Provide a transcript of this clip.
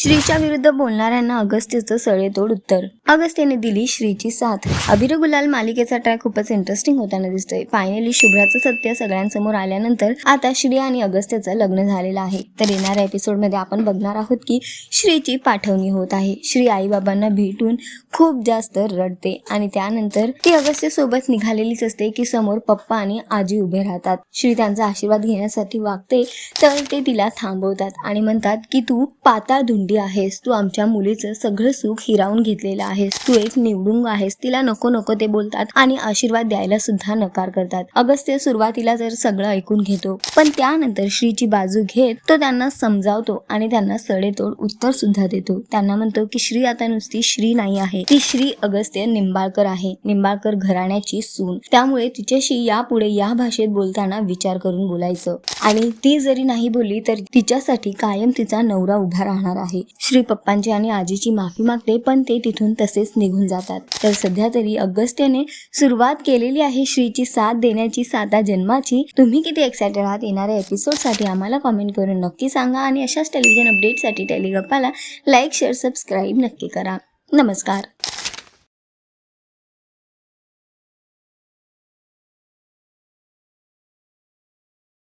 श्रीच्या विरुद्ध बोलणाऱ्यांना अगस्त्यचं सडेतोड उत्तर. अगस्त्यने दिली श्रीची साथ. अभिर गुलाल मालिकेचा ट्रॅक खूपच इंटरेस्टिंग होताना दिसतोय. फायनली शुभ्राचं सत्य सगळ्यांसमोर आल्यानंतर आता श्री आणि अगस्त्यचं लग्न झालेलं आहे. तर येणाऱ्या एपिसोडमध्ये आपण बघणार आहोत की श्रीची पाठवणी होत आहे. श्री आईबाबांना भेटून खूप जास्त रडते आणि त्यानंतर ती अगस्त्य सोबत निघालेलीच असते की समोर पप्पा आणि आजी उभे राहतात. श्री त्यांचा आशीर्वाद घेण्यासाठी वागते तर ते तिला थांबवतात आणि म्हणतात की तू पाताळ धुंडी आहेस. तू आमच्या मुलीचं सगळं सुख हिरावून घेतलेलं आहेस. तू एक निवडुंग आहेस. तिला नको नको ते बोलतात आणि आशीर्वाद द्यायला सुद्धा नकार करतात. अगस्त्य सुरुवातीला जर सगळं ऐकून घेतो. पण त्यानंतर श्रीची बाजू घेत तो त्यांना समजावतो आणि त्यांना सडेतोड उत्तर सुद्धा देतो. त्यांना म्हणतो की श्री आता नुसती श्री नाही आहे. ती श्री अगस्त्य निंबाळकर आहे. निंबाळकर घराण्याची सून. त्यामुळे तिच्याशी यापुढे या भाषेत बोलताना विचार करून बोलायचं. आणि ती जरी नाही बोलली तर तिच्यासाठी कायम तिचा नवरा उभा राहणार आहे. आहे श्री पप्पांची आणि आजीची माफी मागते पण ते तिथून तसेच निघून जातात. तर सध्या तरी अगस्त्याने सुरुवात केलेली आहे श्रीची साथ देण्याची साता जन्माची. तुम्ही किती एक्सायटेड आहात? येणाऱ्या एपिसोडसाठी आम्हाला कमेंट करून नक्की सांगा आणि अशाच टेलिव्हिजन अपडेटसाठी टेलिगप्पाला लाईक शेअर सबस्क्राईब नक्की करा. नमस्कार.